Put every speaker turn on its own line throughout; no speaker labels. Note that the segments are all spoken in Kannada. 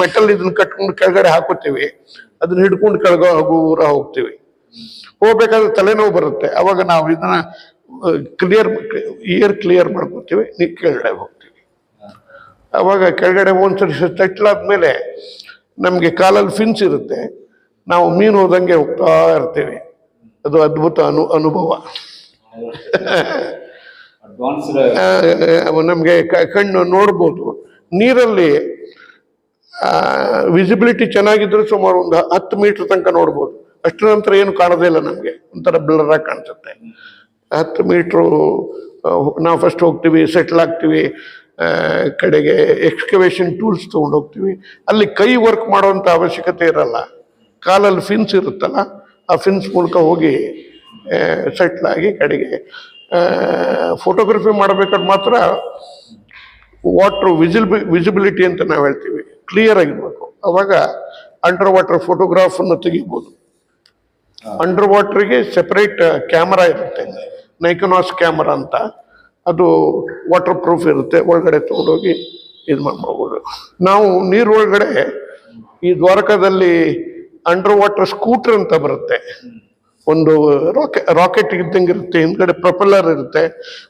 ಮೆಟಲ್ ಇದನ್ನ ಕಟ್ಕೊಂಡು ಕೆಳಗಡೆ ಹಾಕೋತೀವಿ ಅದನ್ನ ಹಿಡ್ಕೊಂಡು ಕೆಳಗ ಹೋಗೋರ ಹೋಗ್ತೀವಿ. ಹೋಗ್ಬೇಕಾದ್ರೆ ತಲೆನೋವು ಬರುತ್ತೆ. ಅವಾಗ ನಾವು ಇದನ್ನ ಕ್ಲಿಯರ್ ಇಯರ್ ಕ್ಲಿಯರ್ ಮಾಡ್ಕೋತೀವಿ ನೀ ಕೆಳಗಡೆ ಹೋಗ್ತೀವಿ. ಅವಾಗ ಕೆಳಗಡೆ ಒಂದ್ಸರಿ ತಟ್ಲಾದ್ಮೇಲೆ ನಮಗೆ ಕಾಲಲ್ಲಿ ಫಿನ್ಸ್ ಇರುತ್ತೆ. ನಾವು ಮೀನು ಹೋದಂಗೆ ಹೋಗ್ತಾ ಇರ್ತೀವಿ. ಅದು ಅದ್ಭುತ ಅನು ಅನುಭವ. ನಮಗೆ ಕಣ್ಣು ನೋಡ್ಬೋದು. ನೀರಲ್ಲಿ ವಿಸಿಬಿಲಿಟಿ ಚೆನ್ನಾಗಿದ್ರೆ ಸುಮಾರು ಒಂದು ಹತ್ತು ಮೀಟರ್ ತನಕ ನೋಡ್ಬೋದು. ಅಷ್ಟು ನಂತರ ಏನು ಕಾಣೋದೇ ಇಲ್ಲ ನಮಗೆ. ಒಂಥರ ಬ್ಲರ್ ಆಗಿ ಕಾಣಿಸುತ್ತೆ. ಹತ್ತು ಮೀಟ್ರು ನಾವು ಫಸ್ಟ್ ಹೋಗ್ತೀವಿ ಸೆಟ್ಲ್ ಆಗ್ತೀವಿ ಕಡೆಗೆ ಎಕ್ಸ್ಕವೇಷನ್ ಟೂಲ್ಸ್ ತೊಗೊಂಡು ಹೋಗ್ತೀವಿ. ಅಲ್ಲಿ ಕೈ ವರ್ಕ್ ಮಾಡೋವಂಥ ಅವಶ್ಯಕತೆ ಇರಲ್ಲ. ಕಾಲಲ್ಲಿ ಫಿನ್ಸ್ ಇರುತ್ತಲ್ಲ, ಆ ಫಿನ್ಸ್ ಮೂಲಕ ಹೋಗಿ ಸೆಟ್ಲಾಗಿ ಕಡೆಗೆ ಫೋಟೋಗ್ರಫಿ ಮಾಡಬೇಕಾದ್ರೆ ಮಾತ್ರ ವಾಟ್ರ್ ವಿಸಿಬಿ ವಿಸಿಬಿಲಿಟಿ ಅಂತ ನಾವು ಹೇಳ್ತೀವಿ. ಕ್ಲಿಯರ್ ಆಗಿರ್ಬೇಕು. ಅವಾಗ ಅಂಡರ್ ವಾಟರ್ ಫೋಟೋಗ್ರಾಫನ್ನು ತೆಗಿಬೋದು. ಅಂಡರ್ ವಾಟರ್ಗೆ ಸೆಪರೇಟ್ ಕ್ಯಾಮರಾ ಇರುತ್ತೆ. ನೈಕನಾಸ್ ಕ್ಯಾಮರಾ ಅಂತ. ಅದು ವಾಟರ್ ಪ್ರೂಫ್ ಇರುತ್ತೆ. ಒಳಗಡೆ ತೊಗೊಂಡೋಗಿ ಇದು ಮಾಡ್ಬೋದು. ನಾವು ನೀರು ಒಳಗಡೆ ಈ ದ್ವಾರಕದಲ್ಲಿ ಅಂಡರ್ ವಾಟರ್ ಸ್ಕೂಟರ್ ಅಂತ ಬರುತ್ತೆ. ಒಂದು ರಾಕೆ ರಾಕೆಟ್ ಇದ್ದಂಗೆ ಇರುತ್ತೆ. ಹಿಂದ್ಗಡೆ ಪ್ರೊಪೆಲ್ಲರ್ ಇರುತ್ತೆ.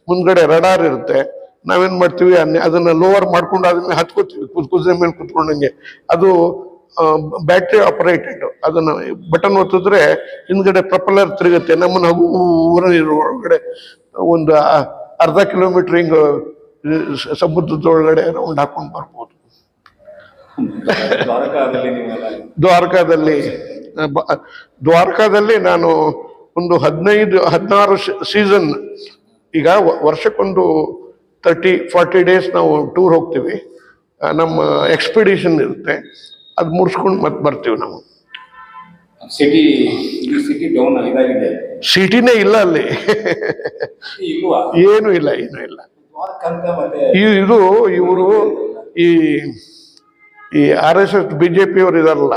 ಮುಂದ್ಗಡೆ ರಡಾರ್ ಇರುತ್ತೆ. ನಾವೇನ್ ಮಾಡ್ತೀವಿ? ಅದ್ನ- ಅದನ್ನ ಲೋವರ್ ಮಾಡ್ಕೊಂಡು ಅದನ್ನ ಹತ್ಕೋತೀವಿ. ಕುದ್ ಕುದುರೆ ಮೇಲೆ ಕುತ್ಕೊಂಡಂಗೆ. ಅದು ಬ್ಯಾಟ್ರಿ ಆಪರೇಟೆಡ್ ಅದನ್ನ ಬಟನ್ ಒತ್ತಿದ್ರೆ ಹಿಂದ್ಗಡೆ ಪ್ರಪಲರ್ ತಿರುಗುತ್ತೆ. ನಮ್ಮನ್ನ ಊರ ಒಳಗಡೆ ಒಂದು ಅರ್ಧ ಕಿಲೋಮೀಟರ್ ಹಿಂಗ ಸಮುದ್ರದ ಸಮುದ್ರದೊಳಗಡೆ ರೌಂಡ್ ಹಾಕೊಂಡು ಬರ್ಬೋದು.
ದ್ವಾರಕಾದಲ್ಲಿ
ದ್ವಾರಕಾದಲ್ಲಿ ನಾನು ಒಂದು ಹದಿನೈದು ಹದಿನಾರು ಸೀಸನ್ ಈಗ ವರ್ಷಕ್ಕೊಂದು ತರ್ಟಿ ಫಾರ್ಟಿ ಡೇಸ್ ನಾವು ಟೂರ್ ಹೋಗ್ತೀವಿ. ನಮ್ಮ ಎಕ್ಸ್ಪಿಡಿಷನ್ ಇರುತ್ತೆ. ಅದು ಮುಡಿಸ್ಕೊಂಡು ಮತ್ತೆ ಬರ್ತೀವಿ ನಾವು.
ಸಿಟಿ ಸಿಟಿ ಡೌನ್ ಇದಾಗಿದೆ.
ಸಿಟಿನೇ ಇಲ್ಲ ಅಲ್ಲಿ. ಏನು ಇಲ್ಲ ಏನು ಇಲ್ಲ. ಇದು ಇವರು ಈ ಈ R S S B J P ಅವರು ಇದಾರಲ್ಲ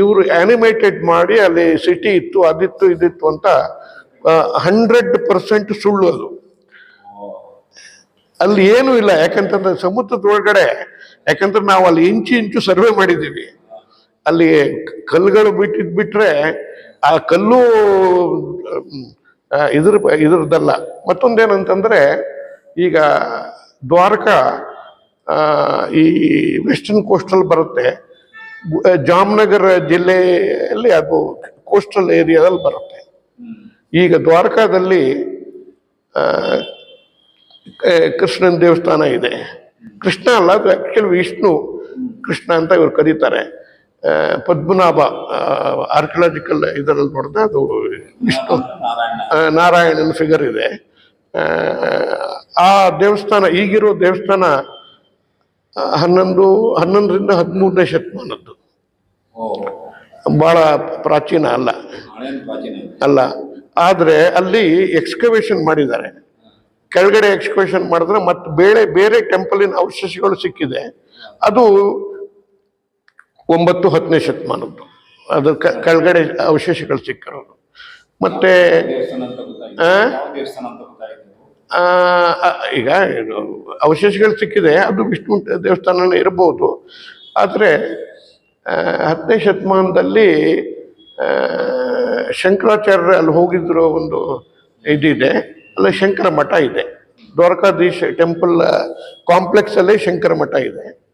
ಇವರು ಆನಿಮೇಟೆಡ್ ಮಾಡಿ ಅಲ್ಲಿ ಸಿಟಿ ಇತ್ತು ಅದಿತ್ತು ಇದಿತ್ತು ಅಂತ ಹಂಡ್ರೆಡ್ ಪರ್ಸೆಂಟ್ ಸುಳ್ಳು ಅದು. ಅಲ್ಲಿ ಏನೂ ಇಲ್ಲ. ಯಾಕಂತಂದ್ರೆ ಸಮುದ್ರದ ಒಳಗಡೆ ಯಾಕಂದ್ರೆ ನಾವು ಅಲ್ಲಿ ಇಂಚು ಇಂಚು ಸರ್ವೆ ಮಾಡಿದ್ದೀವಿ. ಅಲ್ಲಿ ಕಲ್ಲುಗಳು ಬಿಟ್ಟಿದ್ ಬಿಟ್ರೆ ಆ ಕಲ್ಲು ಇದ್ರ, ಇದ್ರದ್ದಲ್ಲ. ಮತ್ತೊಂದೇನಂತಂದ್ರೆ, ಈಗ ದ್ವಾರಕಾ ಈ ವೆಸ್ಟರ್ನ್ ಕೋಸ್ಟಲ್ ಬರುತ್ತೆ. ಜಾಮ್ನಗರ ಜಿಲ್ಲೆಯಲ್ಲಿ ಅದು ಕೋಸ್ಟಲ್ ಏರಿಯಾದಲ್ಲಿ ಬರುತ್ತೆ. ಈಗ ದ್ವಾರಕಾದಲ್ಲಿ ಕೃಷ್ಣನ ದೇವಸ್ಥಾನ ಇದೆ. ಕೃಷ್ಣ ಅಲ್ಲ ಅದು ಆಕ್ಚುಲಿ ವಿಷ್ಣು ಕೃಷ್ಣ ಅಂತ ಇವ್ರು ಕರೀತಾರೆ. ಪದ್ಮನಾಭ ಆರ್ಕಿಯಾಲಜಿಕಲ್ ಇದರಲ್ಲಿ ನೋಡಿದ್ರೆ ಅದು ವಿಷ್ಣು.
ನಾರಾಯಣ
ನಾರಾಯಣನ ಫಿಗರ್ ಇದೆ. ಆ, ದೇವಸ್ಥಾನ ಈಗಿರೋ ದೇವಸ್ಥಾನ ಹನ್ನೊಂದು ಹನ್ನೊಂದರಿಂದ ಹದಿಮೂರನೇ ಶತಮಾನದ್ದು. ಬಹಳ ಪ್ರಾಚೀನ ಅಲ್ಲ. ಅಲ್ಲ. ಆದರೆ ಅಲ್ಲಿ ಎಕ್ಸ್ಕವೇಷನ್ ಮಾಡಿದ್ದಾರೆ. ಕೆಳಗಡೆ ಎಕ್ಸ್ಕವೇಷನ್ ಮಾಡಿದ್ರೆ ಮತ್ತೆ ಬೇರೆ ಬೇರೆ ಟೆಂಪಲಿನ ಅವಶೇಷಗಳು ಸಿಕ್ಕಿದೆ. ಅದು ಒಂಬತ್ತು, ಹತ್ತನೇ ಶತಮಾನದ್ದು. ಅದು ಕೆಳಗಡೆ ಅವಶೇಷಗಳು ಸಿಕ್ಕಿರೋದು. ಮತ್ತೆ
ದೇವಸ್ಥಾನ ದೇವಸ್ಥಾನ
ಈಗ ಅವಶೇಷಗಳು ಸಿಕ್ಕಿದೆ. ಅದು ವಿಷ್ಣು ದೇವಸ್ಥಾನನೇ ಇರಬಹುದು ಆದರೆ ಹತ್ತನೇ ಶತಮಾನದಲ್ಲಿ ಶಂಕರಾಚಾರ್ಯರು ಅಲ್ಲಿ ಹೋಗಿದ್ರು ಒಂದು ಇದಿದೆ. ಅಲ್ಲಿ ಶಂಕರ ಮಠ ಇದೆ. ದ್ವಾರಕಾಧೀಶ ಟೆಂಪಲ್ ಕಾಂಪ್ಲೆಕ್ಸ್ ಅಲ್ಲಿ ಶಂಕರ ಮಠ ಇದೆ.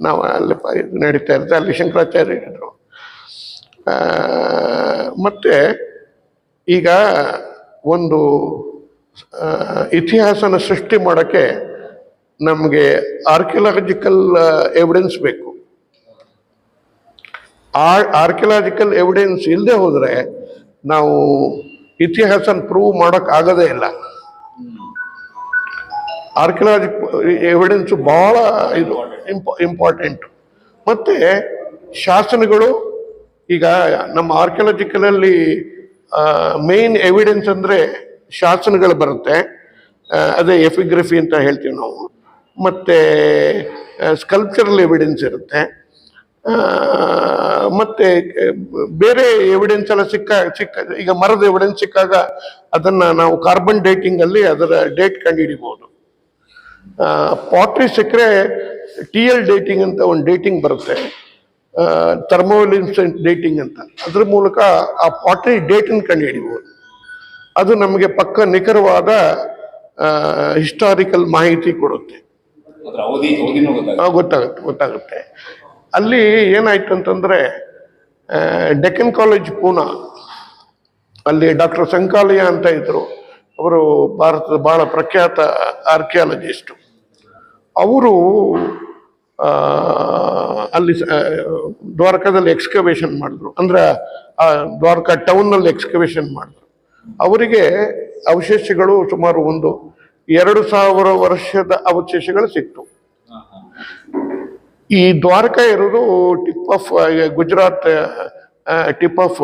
ನಾವು ಅಲ್ಲಿ ನಡೀತಾ ಇರುತ್ತೆ. ಅಲ್ಲಿ ಶಂಕರಾಚಾರ್ಯ ಆ, ಮತ್ತೆ ಈಗ ಒಂದು ಇತಿಹಾಸನ ಸೃಷ್ಟಿ ಮಾಡೋಕ್ಕೆ ನಮಗೆ ಆರ್ಕಿಯಲಾಜಿಕಲ್ ಎವಿಡೆನ್ಸ್ ಬೇಕು. ಆರ್ಕಿಯಲಾಜಿಕಲ್ ಎವಿಡೆನ್ಸ್ ಇಲ್ಲದೆ ಹೋದರೆ ನಾವು ಇತಿಹಾಸನ ಪ್ರೂವ್ ಮಾಡೋಕ್ಕಾಗೋದೇ ಇಲ್ಲ. ಆರ್ಕಿಯಲಾಜಿಕ್ ಎವಿಡೆನ್ಸು ಭಾಳ ಇದು ಇಂಪ ಇಂಪಾರ್ಟೆಂಟು ಮತ್ತು ಶಾಸನಗಳು, ಈಗ ನಮ್ಮ ಆರ್ಕಿಯಾಲಜಿಕಲಲ್ಲಿ ಮೇನ್ ಎವಿಡೆನ್ಸ್ ಅಂದರೆ ಶಾಸನಗಳು ಬರುತ್ತೆ. ಅದೇ ಎಫಿಗ್ರಫಿ ಅಂತ ಹೇಳ್ತೀವಿ ನಾವು. ಮತ್ತು ಸ್ಕಲ್ಪ್ಚರಲ್ ಎವಿಡೆನ್ಸ್ ಇರುತ್ತೆ. ಮತ್ತು, ಬೇರೆ ಎವಿಡೆನ್ಸ್ ಎಲ್ಲ ಸಿಕ್ಕ ಸಿಕ್ಕ, ಈಗ ಮರದ ಎವಿಡೆನ್ಸ್ ಸಿಕ್ಕಾಗ ಅದನ್ನು ನಾವು ಕಾರ್ಬನ್ ಡೇಟಿಂಗಲ್ಲಿ ಅದರ ಡೇಟ್ ಕಂಡುಹಿಡಿಬಹುದು ಪಾಟ್ರಿ ಸಕ್ಕರೆ ಟಿ ಎಲ್ ಡೇಟಿಂಗ್ ಅಂತ ಒಂದು ಡೇಟಿಂಗ್ ಬರುತ್ತೆ. ಥರ್ಮೋಲಿನ್ಸೆಂಟ್ ಡೇಟಿಂಗ್ ಅಂತ. ಅದ್ರ ಮೂಲಕ ಆ ಪಾಟ್ರಿ ಡೇಟನ್ನು ಕಂಡುಹಿಡಿಬೋದು. ಅದು ನಮಗೆ ಪಕ್ಕ ನಿಖರವಾದ ಹಿಸ್ಟಾರಿಕಲ್ ಮಾಹಿತಿ ಕೊಡುತ್ತೆ.
ಗೊತ್ತಾಗುತ್ತೆ.
ಗೊತ್ತಾಗುತ್ತೆ ಅಲ್ಲಿ ಏನಾಯ್ತು ಅಂತಂದ್ರೆ ಡೆಕ್ಕನ್ ಕಾಲೇಜ್ ಪೂನಾ ಅಲ್ಲಿ ಡಾಕ್ಟರ್ ಸಂಕಾಲಯ ಅಂತ ಇದ್ದರು ಅವರು ಭಾರತದ ಬಹಳ ಪ್ರಖ್ಯಾತ ಆರ್ಕಿಯಾಲಜಿಸ್ಟು ಅವರು ಅಲ್ಲಿ ದ್ವಾರಕಾದಲ್ಲಿ ಎಕ್ಸ್ಕವೇಷನ್ ಮಾಡಿದ್ರು ಅಂದ್ರೆ ದ್ವಾರಕಾ ಟೌನ್ನಲ್ಲಿ ಎಕ್ಸ್ಕವೇಷನ್ ಮಾಡಿದ್ರು ಅವರಿಗೆ ಅವಶೇಷಗಳು ಸುಮಾರು ಒಂದು ಎರಡು ಸಾವಿರ ವರ್ಷದ ಅವಶೇಷಗಳು ಸಿಕ್ತು. ಈ ದ್ವಾರಕ ಇರೋದು tip of Gujarat tip of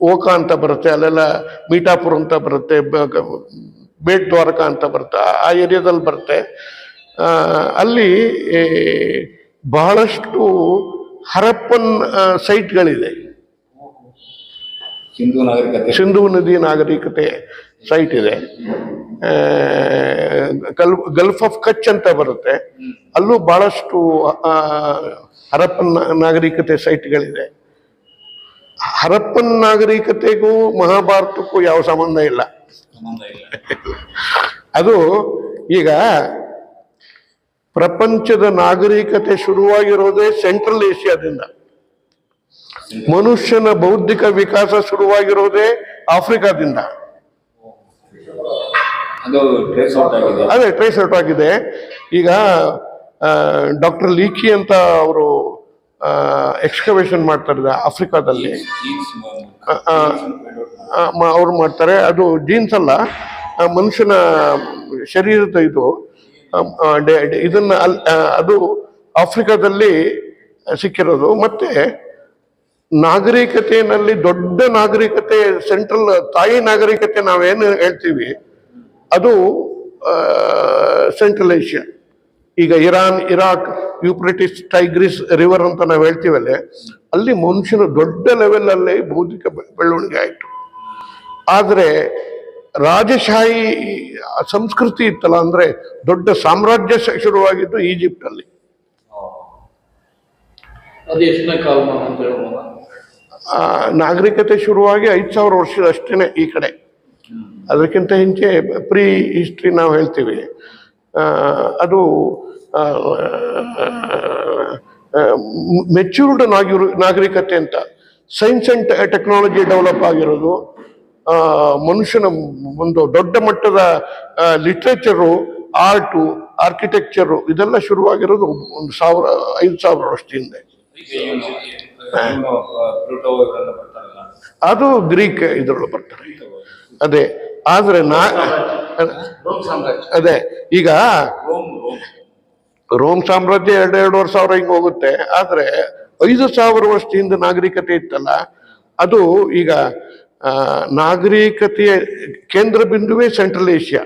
Okha ಅಂತ ಬರುತ್ತೆ, ಅಲ್ಲೆಲ್ಲ ಮೀಠಾಪುರ ಅಂತ ಬರುತ್ತೆ ಬೇಟ್ ದ್ವಾರಕ ಅಂತ ಬರ್ತಾ ಆ ಏರಿಯಾದಲ್ಲಿ ಬರುತ್ತೆ ಅಲ್ಲಿ ಬಹಳಷ್ಟು ಹರಪ್ಪನ್ ಸೈಟ್ಗಳಿದೆ.
ಸಿಂಧು ನಾಗರಿಕತೆ.
ಸಿಂಧು ನದಿ ನಾಗರಿಕತೆ ಸೈಟ್ ಇದೆ. ಗಲ್ ಗಲ್ಫ್ ಆಫ್ ಕಚ್ ಅಂತ ಬರುತ್ತೆ. ಅಲ್ಲೂ ಬಹಳಷ್ಟು ಹರಪ್ಪನ್ ನಾಗರಿಕತೆ ಸೈಟ್ಗಳಿದೆ. ಹರಪ್ಪನ್ ನಾಗರಿಕತೆಗೂ ಮಹಾಭಾರತಕ್ಕೂ ಯಾವ ಸಂಬಂಧ ಇಲ್ಲ. ಅದು ಈಗ ಪ್ರಪಂಚದ ನಾಗರಿಕತೆ ಶುರುವಾಗಿರೋದೇ ಸೆಂಟ್ರಲ್ ಏಷ್ಯಾದಿಂದ. ಮನುಷ್ಯನ ಬೌದ್ಧಿಕ ವಿಕಾಸ ಶುರುವಾಗಿರೋದೇ ಆಫ್ರಿಕಾದಿಂದ.
ಅದು ಟ್ರೇಸ್ ಔಟ್ ಆಗಿದೆ.
ಅದೇ ಟ್ರೇಸ್ ಔಟ್ ಆಗಿದೆ. ಈಗ ಡಾಕ್ಟರ್ ಲೀಕಿ ಅಂತ ಅವರು ಎಕ್ಸ್ಕವೇಷನ್ ಮಾಡ್ತಾರೆ ಆಫ್ರಿಕಾದಲ್ಲಿ ಅವ್ರು ಮಾಡ್ತಾರೆ. ಅದು ಜೀನ್ಸ್ ಅಲ್ಲ ಮನುಷ್ಯನ ಶರೀರದ ಇದು. ಇದನ್ನ ಅಲ್- ಅದು ಆಫ್ರಿಕಾದಲ್ಲಿ ಸಿಕ್ಕಿರೋದು. ಮತ್ತೆ ನಾಗರಿಕತೆಯಲ್ಲಿ ದೊಡ್ಡ ನಾಗರಿಕತೆ ಸೆಂಟ್ರಲ್ ತಾಯಿ ನಾಗರಿಕತೆ ನಾವೇನು ಹೇಳ್ತೀವಿ? ಅದು ಸೆಂಟ್ರಲ್ ಏಷ್ಯಾ ಈಗ Iran Iraq Euphrates Tigris river ಅಂತ ನಾವು ಹೇಳ್ತೀವಲ್ಲ ಅಲ್ಲಿ ಮನುಷ್ಯನ ದೊಡ್ಡ ಲೆವೆಲಲ್ಲಿ ಬೌದ್ಧಿಕ ಬೆಳವಣಿಗೆ ಆಯಿತು. ಆದರೆ ರಾಜಶಾಹಿ ಸಂಸ್ಕೃತಿ ಇತ್ತಲ್ಲ ಅಂದ್ರೆ ದೊಡ್ಡ ಸಾಮ್ರಾಜ್ಯ ಶುರುವಾಗಿದ್ದು ಈಜಿಪ್ಟ್ ಅಲ್ಲಿ
ಅದು ಎಷ್ಟನೇ ಕಾಲಮಾನ ಅಂತ
ನಾಗರಿಕತೆ ಶುರುವಾಗಿ ಐದು ಸಾವಿರ ವರ್ಷದ ಈ ಕಡೆ. ಅದಕ್ಕಿಂತ ಹಿಂಚೆ ಪ್ರೀ ಹಿಸ್ಟ್ರಿ ನಾವು ಹೇಳ್ತೀವಿ. ಅದು ಮೆಚ್ಯೂರ್ಡ್ ನಾಗಿರು ನಾಗರಿಕತೆ ಅಂತ ಸೈನ್ಸ್ ಅಂಡ್ ಟೆಕ್ನಾಲಜಿ ಡೆವಲಪ್ ಆಗಿರೋದು ಮನುಷ್ಯನ ಒಂದು ದೊಡ್ಡ ಮಟ್ಟದ ಲಿಟ್ರೇಚರು ಆರ್ಟು ಆರ್ಕಿಟೆಕ್ಚರು ಇದೆಲ್ಲ ಶುರುವಾಗಿರೋದು ಒಂದು ಸಾವಿರ ಐದು ಸಾವಿರ ವರ್ಷದ ಹಿಂದೆ ಅದು ಗ್ರೀಕ್ ಇದರೊಳಗೆ ಬರ್ತಾರೆ ಅದೇ ಆದ್ರೆ ನಾ ಅದೇ ಈಗ
ರೋಮ್
ಸಾಮ್ರಾಜ್ಯ ಎರಡು ಎರಡೂವರೆ ಸಾವಿರ ಹಿಂಗೆ ಹೋಗುತ್ತೆ. ಆದ್ರೆ ಐದು ಸಾವಿರ ವರ್ಷದಿಂದ ನಾಗರಿಕತೆ ಇತ್ತಲ್ಲ ಅದು ಈಗ ನಾಗರಿಕತೆಯ ಕೇಂದ್ರ ಬಿಂದುವೇ ಸೆಂಟ್ರಲ್ ಏಷ್ಯಾ.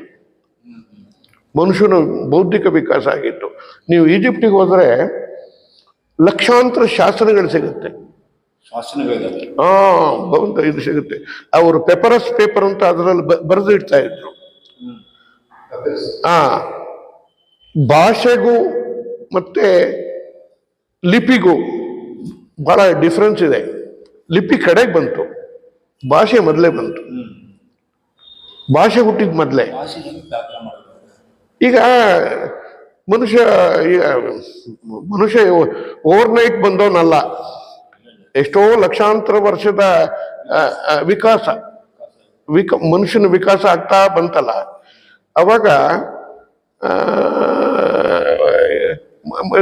ಮನುಷ್ಯನ ಬೌದ್ಧಿಕ ವಿಕಾಸ ಆಗಿತ್ತು. ನೀವು ಈಜಿಪ್ಟಿಗೆ ಹೋದರೆ ಲಕ್ಷಾಂತರ ಶಾಸನಗಳು ಸಿಗುತ್ತೆ. ಆ ಬಹುತ ಇದು ಸಿಗುತ್ತೆ. ಅವರು ಪೆಪರಸ್ ಪೇಪರ್ ಅಂತ ಅದರಲ್ಲಿ ಬರೆದು ಇಡ್ತಾ ಇದ್ರು. ಆ ಭಾಷೆಗೂ ಮತ್ತೆ ಲಿಪಿಗೂ ಬಹಳ ಡಿಫ್ರೆನ್ಸ್ ಇದೆ. ಲಿಪಿ ಕಡೆಗೆ ಬಂತು. ಭಾಷೆ ಮೊದಲೇ ಬಂತು. ಭಾಷೆ ಹುಟ್ಟಿದ ಮೊದಲೇ. ಈಗ ಮನುಷ್ಯ ಈಗ ಮನುಷ್ಯ ಓವರ್ನೈಟ್ ಬಂದವನಲ್ಲ. ಎಷ್ಟೋ ಲಕ್ಷಾಂತರ ವರ್ಷದ ವಿಕಾಸ. ವಿಕ, ಮನುಷ್ಯನ ವಿಕಾಸ ಆಗ್ತಾ ಬಂತಲ್ಲ. ಅವಾಗ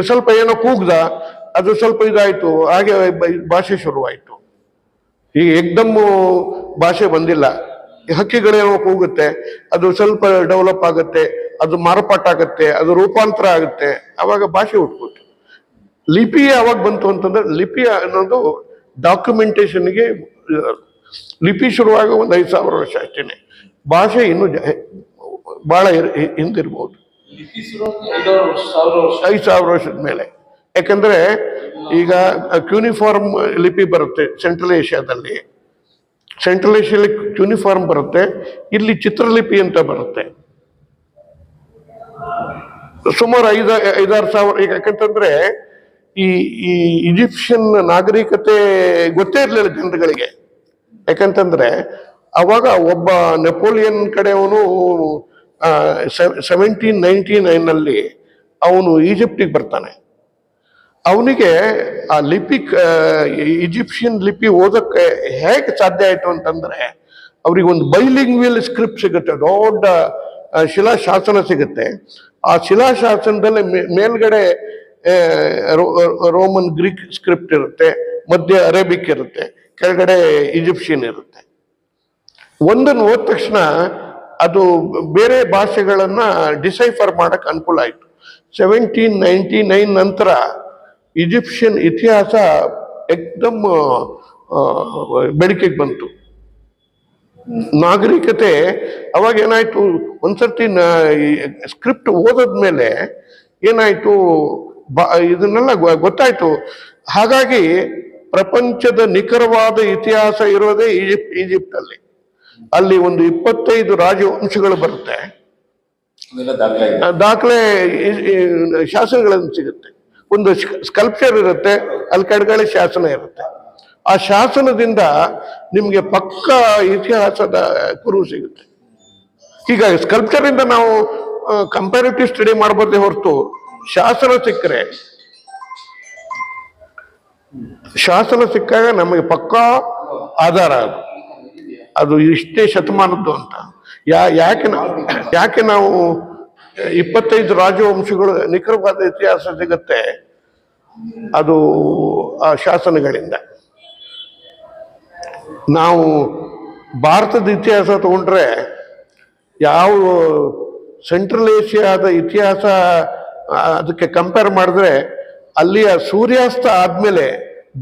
ಸ್ವಲ್ಪ ಏನೋ ಕೂಗ್ದ, ಅದು ಸ್ವಲ್ಪ ಇದಾಯಿತು. ಹಾಗೆ ಭಾಷೆ ಶುರುವಾಯಿತು. ಈಗ ಏಕ್ದಮ್ಮು ಭಾಷೆ ಬಂದಿಲ್ಲ. ಈ ಹಕ್ಕಿಗಳೇನೋ ಕೂಗುತ್ತೆ, ಅದು ಸ್ವಲ್ಪ ಡೆವಲಪ್ ಆಗುತ್ತೆ, ಅದು ಮಾರ್ಪಾಟ ಆಗುತ್ತೆ, ಅದು ರೂಪಾಂತರ ಆಗುತ್ತೆ. ಅವಾಗ ಭಾಷೆ ಹುಟ್ಕೊತು ಲಿಪಿ ಯಾವಾಗ ಬಂತು ಅಂತಂದ್ರೆ ಲಿಪಿ ಅನ್ನೋದು ಡಾಕ್ಯುಮೆಂಟೇಶನ್ಗೆ ಲಿಪಿ ಶುರುವಾಗ ಒಂದು ಐದು ಸಾವಿರ ವರ್ಷ ಅಷ್ಟೇನೆ. ಭಾಷೆ ಇನ್ನೂ ಹಿ- ಹಿಂದಿರ್ಬೋದು. ಐದು ಸಾವಿರ ವರ್ಷದ ಮೇಲೆ. ಯಾಕಂದ್ರೆ ಈಗ ಕ್ಯೂನಿಫಾರ್ಮ್ ಲಿಪಿ ಬರುತ್ತೆ ಸೆಂಟ್ರಲ್ ಏಷ್ಯಾದಲ್ಲಿ ಸೆಂಟ್ರಲ್ ಏಷ್ಯಾದಲ್ಲಿ ಕ್ಯೂನಿಫಾರ್ಮ್ ಬರುತ್ತೆ. ಇಲ್ಲಿ ಚಿತ್ರಲಿಪಿ ಅಂತ ಬರುತ್ತೆ. ಸುಮಾರು ಐದ ಐದಾರು ಸಾವಿರ ಈಗ ಯಾಕಂತಂದ್ರೆ ಈ ಈ ಈಜಿಪ್ಷಿಯನ್ ನಾಗರಿಕತೆ ಗೊತ್ತೇ ಇರಲಿಲ್ಲ ಜನರುಗಳಿಗೆ. ಯಾಕಂತಂದ್ರೆ, ಅವಾಗ ಒಬ್ಬ ನೆಪೋಲಿಯನ್ ಕಡೆಯವನು ಸೆವೆಂಟೀನ್ ನೈಂಟಿ ನೈನಲ್ಲಿ ಅವನು ಈಜಿಪ್ಟಿಗೆ ಬರ್ತಾನೆ. ಅವನಿಗೆ ಆ ಲಿಪಿ ಈಜಿಪ್ಷಿಯನ್ ಲಿಪಿ ಓದಕ್ಕೆ ಹೇಗೆ ಸಾಧ್ಯ ಆಯಿತು ಅಂತಂದ್ರೆ, ಅವ್ರಿಗೆ ಒಂದು ಬೈಲಿಂಗ್ವಿಲ್ ಸ್ಕ್ರಿಪ್ಟ್ ಸಿಗುತ್ತೆ, ದೊಡ್ಡ ಶಿಲಾಶಾಸನ ಸಿಗುತ್ತೆ. ಆ ಶಿಲಾಶಾಸನದಲ್ಲಿ ಮೇಲ್ಗಡೆ ರೋಮನ್ ಗ್ರೀಕ್ ಸ್ಕ್ರಿಪ್ಟ್ ಇರುತ್ತೆ, ಮಧ್ಯ ಅರೇಬಿಕ್ ಇರುತ್ತೆ, ಕೆಳಗಡೆ ಈಜಿಪ್ಷಿಯನ್ ಇರುತ್ತೆ. ಒಂದನ್ನು ಓದ ತಕ್ಷಣ ಅದು ಬೇರೆ ಭಾಷೆಗಳನ್ನ ಡಿಸೈಫರ್ ಮಾಡಕ್ ಅನುಕೂಲ ಆಯಿತು. ಸೆವೆಂಟೀನ್ ನೈಂಟಿ ನೈನ್ ನಂತರ ಈಜಿಪ್ಷಿಯನ್ ಇತಿಹಾಸ ಎಕ್ದಮ್ ಬೆಳಕಿಗೆ ಬಂತು. ನಾಗರಿಕತೆ, ಅವಾಗ ಏನಾಯ್ತು, ಒಂದ್ಸರ್ತಿ ಸ್ಕ್ರಿಪ್ಟ್ ಓದದ್ಮೇಲೆ ಏನಾಯ್ತು ಬಾ ಇದನ್ನೆಲ್ಲ ಗೊತ್ತಾಯ್ತು. ಹಾಗಾಗಿ ಪ್ರಪಂಚದ ನಿಖರವಾದ ಇತಿಹಾಸ ಇರೋದೇ ಈಜಿಪ್ಟ್ ಈಜಿಪ್ಟ್ ಅಲ್ಲಿ ಅಲ್ಲಿ ಒಂದು ಇಪ್ಪತ್ತೈದು ರಾಜವಂಶಗಳು ಬರುತ್ತೆ.
ದಾಖಲೆ
ಶಾಸನಗಳನ್ನು ಸಿಗುತ್ತೆ. ಒಂದು ಸ್ಕಲ್ಪ್ಚರ್ ಇರುತ್ತೆ ಅಲ್ಲಿ ಕಡೆಗಳೇ ಶಾಸನ ಇರುತ್ತೆ. ಆ ಶಾಸನದಿಂದ ನಿಮಗೆ ಪಕ್ಕ ಇತಿಹಾಸದ ಕುರು ಸಿಗುತ್ತೆ. ಈಗ ಸ್ಕಲ್ಪ್ಚರ್ ಇಂದ ನಾವು ಕಂಪ್ಯಾರಿಟಿವ್ ಸ್ಟಡಿ ಮಾಡಬಹುದೇ ಹೊರತು ಶಾಸನ ಸಿಕ್ಕರೆ. ಶಾಸನ ಸಿಕ್ಕಾಗ ನಮಗೆ ಪಕ್ಕಾ ಆಧಾರ ಅದು. ಅದು ಇಷ್ಟೇ ಶತಮಾನದ್ದು ಅಂತ. ಯಾಕೆ ಯಾಕೆ ನಾವು ಇಪ್ಪತ್ತೈದು ರಾಜವಂಶಗಳು ನಿಖರವಾದ ಇತಿಹಾಸ ಸಿಗುತ್ತೆ? ಅದು ಆ ಶಾಸನಗಳಿಂದ. ನಾವು ಭಾರತದ ಇತಿಹಾಸ ತಗೊಂಡ್ರೆ, ಯಾವ ಸೆಂಟ್ರಲ್ ಏಷ್ಯಾದ ಇತಿಹಾಸ ಅದಕ್ಕೆ ಕಂಪೇರ್ ಮಾಡಿದ್ರೆ ಅಲ್ಲಿಯ ಸೂರ್ಯಾಸ್ತ ಆದ್ಮೇಲೆ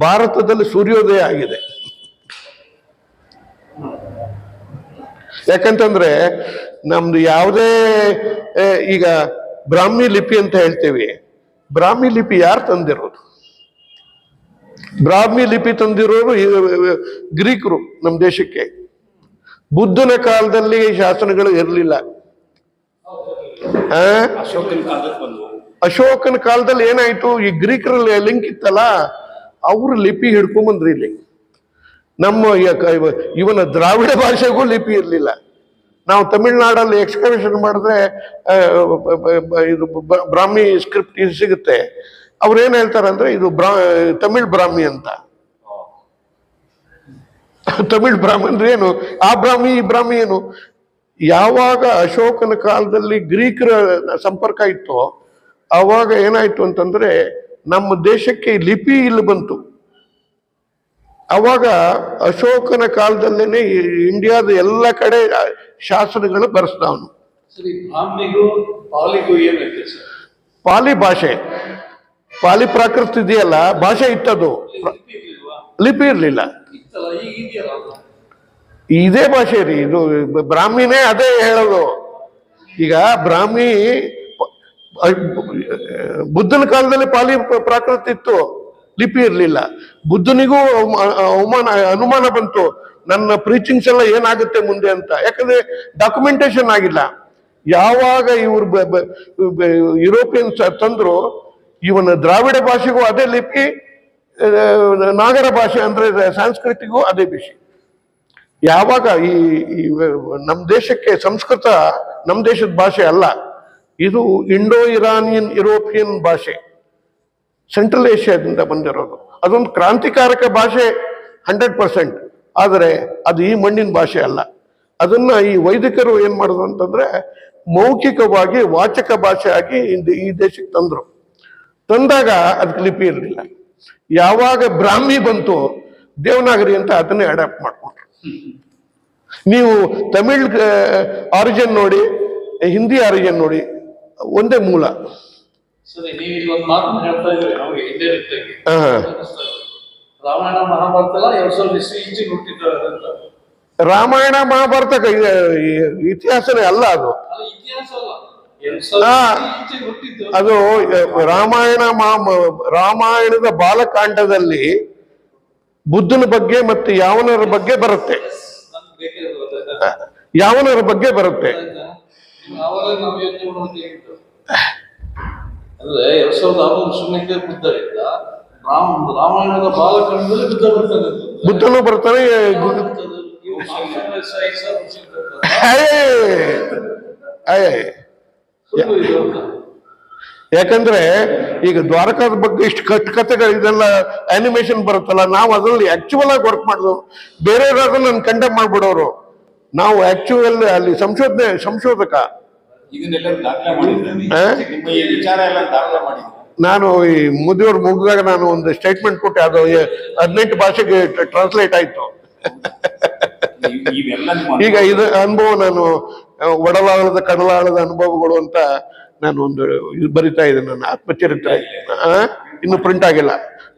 ಭಾರತದಲ್ಲಿ ಸೂರ್ಯೋದಯ ಆಗಿದೆ. ಯಾಕಂತಂದ್ರೆ ನಮ್ದು ಯಾವುದೇ ಈಗ ಬ್ರಾಹ್ಮಿ ಲಿಪಿ ಅಂತ ಹೇಳ್ತೀವಿ. ಬ್ರಾಹ್ಮಿ ಲಿಪಿ ಯಾರು ತಂದಿರೋದು? ಬ್ರಾಹ್ಮಿ ಲಿಪಿ ತಂದಿರೋರು ಗ್ರೀಕರು ನಮ್ಮ ದೇಶಕ್ಕೆ. ಬುದ್ಧನ ಕಾಲದಲ್ಲಿ ಶಾಸನಗಳು ಇರಲಿಲ್ಲ.
ಅಶೋಕನ ಕಾಲದಲ್ಲಿ
ಏನಾಯ್ತು? ಈ ಗ್ರೀಕರಲ್ಲಿ ಲಿಂಕ್ ಇತ್ತಲ್ಲ, ಅವರು ಲಿಪಿ ಹಿಡ್ಕೊಂಬಂದ್ರಿ ಇಲ್ಲಿ. ನಮ್ಮ ಇವನ ದ್ರಾವಿಡ ಭಾಷೆಗೂ ಲಿಪಿ ಇರಲಿಲ್ಲ. ನಾವು ತಮಿಳ್ನಾಡಲ್ಲಿ ಎಕ್ಸ್ಕವೇಷನ್ ಮಾಡಿದ್ರೆ ಇದು ಬ್ರಾಹ್ಮಿ ಸ್ಕ್ರಿಪ್ಟ್ ಸಿಗುತ್ತೆ. ಅವ್ರು ಏನ್ ಹೇಳ್ತಾರೆ ಅಂದ್ರೆ ಇದು ಬ್ರಾ, ತಮಿಳ್ ಬ್ರಾಹ್ಮಿ ಅಂತ. ತಮಿಳ್ ಬ್ರಾಹ್ಮಿ ಅಂದ್ರೆ ಏನು? ಆ ಬ್ರಾಹ್ಮಿ, ಈ ಬ್ರಾಹ್ಮಿ ಏನು? ಯಾವಾಗ ಅಶೋಕನ ಕಾಲದಲ್ಲಿ ಗ್ರೀಕರ ಸಂಪರ್ಕ ಇತ್ತು ಆವಾಗ ಏನಾಯ್ತು ಅಂತಂದ್ರೆ ನಮ್ಮ ದೇಶಕ್ಕೆ ಲಿಪಿ ಇಲ್ಲಿ ಬಂತು. ಅವಾಗ ಅಶೋಕನ ಕಾಲದಲ್ಲೇನೆ ಇಂಡಿಯಾದ ಎಲ್ಲ ಕಡೆ ಶಾಸನಗಳು
ಬರೆಸ್ತಾವನು
ಪಾಲಿ ಭಾಷೆ. ಪಾಲಿ ಪ್ರಾಕೃತ ಇದೆಯಲ್ಲ ಭಾಷೆ ಇತ್ತದು
ಲಿಪಿ
ಇರಲಿಲ್ಲ. ಇದೇ ಭಾಷೆ ರೀ ಇದು ಬ್ರಾಹ್ಮಿನೇ ಅದೇ ಹೇಳೋದು. ಈಗ ಬ್ರಾಹ್ಮಿ ಬುದ್ಧನ ಕಾಲದಲ್ಲಿ ಪಾಲಿ ಪ್ರಾಕೃತ ಇತ್ತು, ಲಿಪಿ ಇರಲಿಲ್ಲ. ಬುದ್ಧನಿಗೂ ಅವಮ- ಅವಮಾನ, ಅನುಮಾನ ಬಂತು, ನನ್ನ ಪ್ರೀಚಿಂಗ್ಸ್ ಎಲ್ಲ ಏನಾಗುತ್ತೆ ಮುಂದೆ ಅಂತ. ಯಾಕಂದ್ರೆ ಡಾಕ್ಯುಮೆಂಟೇಶನ್ ಆಗಿಲ್ಲ. ಯಾವಾಗ ಇವರು ಯುರೋಪಿಯನ್ಸ್ ತಂದ್ರು, ಇವನ ದ್ರಾವಿಡ ಭಾಷೆಗೂ ಅದೇ ಲಿಪಿ ನಾಗರ ಭಾಷೆ ಅಂದ್ರೆ ಸಂಸ್ಕೃತಿಗೂ ಅದೇ ಭಾಷೆ. ಯಾವಾಗ ಈ ನಮ್ಮ ದೇಶಕ್ಕೆ ಸಂಸ್ಕೃತ ನಮ್ಮ ದೇಶದ ಭಾಷೆ ಅಲ್ಲ ಇದು ಇಂಡೋ ಇರಾನಿಯನ್ ಯುರೋಪಿಯನ್ ಭಾಷೆ. ಸೆಂಟ್ರಲ್ ಏಷ್ಯಾದಿಂದ ಬಂದಿರೋದು. ಅದೊಂದು ಕ್ರಾಂತಿಕಾರಕ ಭಾಷೆ ಹಂಡ್ರೆಡ್ ಪರ್ಸೆಂಟ್ ಆದರೆ ಅದು ಈ ಮಣ್ಣಿನ ಭಾಷೆ ಅಲ್ಲ. ಅದನ್ನ ಈ ವೈದಿಕರು ಏನು ಮಾಡಿದ್ರು ಅಂತಂದ್ರೆ ಮೌಖಿಕವಾಗಿ ವಾಚಕ ಭಾಷೆ ಆಗಿ ಇಂದ- ಈ ದೇಶಕ್ಕೆ ತಂದ್ರು. ತಂದಾಗ ಅದಕ್ಕೆ ಲಿಪಿ ಇರಲಿಲ್ಲ. ಯಾವಾಗ ಬ್ರಾಹ್ಮಿ ಬಂತು ದೇವನಾಗರಿ ಅಂತ ಅದನ್ನೇ ಅಡಾಪ್ಟ್ ಮಾಡ್ಕೊಂಡ್ರು. ನೀವು ತಮಿಳ್ ಆರಿಜಿನ್ ನೋಡಿ, ಹಿಂದಿ ಆರಿಜಿನ್ ನೋಡಿ ಒಂದೇ ಮೂಲ.
ರಾಮಾಯಣ ಮಹಾಭಾರತ
ಇತಿಹಾಸನೇ ಅಲ್ಲ ಅದು. ಅದು ರಾಮಾಯಣ ಮಹಾ ರಾಮಾಯಣದ ಬಾಲಕಾಂಡದಲ್ಲಿ ಬುದ್ಧನ ಬಗ್ಗೆ ಮತ್ತು ಯಾವನರ ಬಗ್ಗೆ ಬರುತ್ತೆ. ಯಾವನರ ಬಗ್ಗೆ ಬರುತ್ತೆ.
ಅಂದ್ರೆ ಎರಡ್ ಸಾವಿರದ ಆರುನೂರು ಶೂನ್ಯಕ್ಕೆ ಬುದ್ಧ ಇದ್ದ ರಾಮ ರಾಮಾಯಣದ ಬಾಲಕಾಂಡದಲ್ಲಿ ಬುದ್ಧ ಬರ್ತಾನೆ.
ಬುದ್ಧನೂ
ಬರ್ತಾರೆ.
ಯಾಕಂದ್ರೆ ಈಗ ದ್ವಾರಕಾದ ಬಗ್ಗೆ ಇಷ್ಟು ಕಟ್ ಕಥೆಗಳು ಇದೆಲ್ಲ ಅನಿಮೇಷನ್ ಬರುತ್ತಲ್ಲ ನಾವು ಅದರಲ್ಲಿ ಆಕ್ಚುವಲ್ ಆಗಿ ವರ್ಕ್ ಮಾಡಿದ್ರು ಬೇರೆಯವರಾದ್ರೂ ನನ್ನ ಕಂಡಮ್ ಮಾಡ್ಬಿಡೋರು. ನಾವು ಆಕ್ಚುವಲ್ ಅಲ್ಲಿ ಸಂಶೋಧನೆ ಸಂಶೋಧಕ. ನಾನು ಈ ಮುದಿಯವ್ರು ಮುಗಿದಾಗ ನಾನು ಒಂದು ಸ್ಟೇಟ್ಮೆಂಟ್ ಕೊಟ್ಟೆ ಅದು ಹದಿನೆಂಟು ಭಾಷೆಗೆ ಟ್ರಾನ್ಸ್ಲೇಟ್ ಆಯ್ತು. ಈಗ ಇದು ಅನುಭವ ನಾನು ಒಡಲಾಳದ ಕಡಲಾಳದ ಅನುಭವಗಳು ಅಂತ ನಾನು ಒಂದು ಇದು ಬರಿತಾ ಇದ್ದೇನೆ ನನ್ನ ಆತ್ಮಚರಿತ್ರೆ. ಆ? ಇನ್ನು ಪ್ರಿಂಟ್ ಆಗಿಲ್ಲ.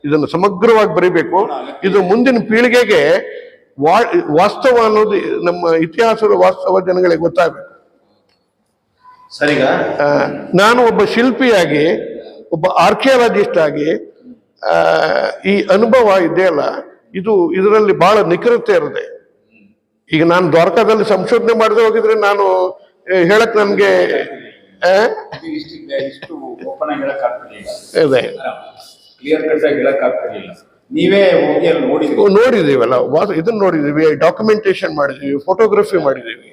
ಇದನ್ನು ಸಮಗ್ರವಾಗಿ ಬರಿಬೇಕು. ಇದು ಮುಂದಿನ ಪೀಳಿಗೆಗೆ ವಾ- ವಾಸ್ತವ ಅನ್ನೋದು ನಮ್ಮ ಇತಿಹಾಸದ ವಾಸ್ತವ ಜನಗಳಿಗೆ ಗೊತ್ತಾಗಬೇಕು.
ಸರಿಗ?
ನಾನು ಒಬ್ಬ ಶಿಲ್ಪಿಯಾಗಿ ಒಬ್ಬ ಆರ್ಕಿಯಾಲಜಿಸ್ಟ್ ಆಗಿ ಈ ಅನುಭವ ಇದೆಯಲ್ಲ ಇದು ಇದರಲ್ಲಿ ಬಹಳ ನಿಖರತೆ ಇರುತ್ತೆ. ಈಗ ನಾನು ದ್ವಾರಕಾದಲ್ಲಿ ಸಂಶೋಧನೆ ಮಾಡದೆ ಹೋಗಿದ್ರೆ ನಾನು ಹೇಳಕ್ ನನ್ಗೆ
ಇದು.
ಇದೆ
ಕ್ಲಿಯರ್ ಕಟ್ ಆಗಿ ನೀವೇ ಹೋಗಿ ಅಲ್ಲಿ
ನೋಡಿದೀವಲ್ಲ ಇದನ್ನ ನೋಡಿದೀವಿ ಡಾಕ್ಯುಮೆಂಟೇಶನ್ ಮಾಡಿದೀವಿ ಫೋಟೋಗ್ರಫಿ ಮಾಡಿದೀವಿ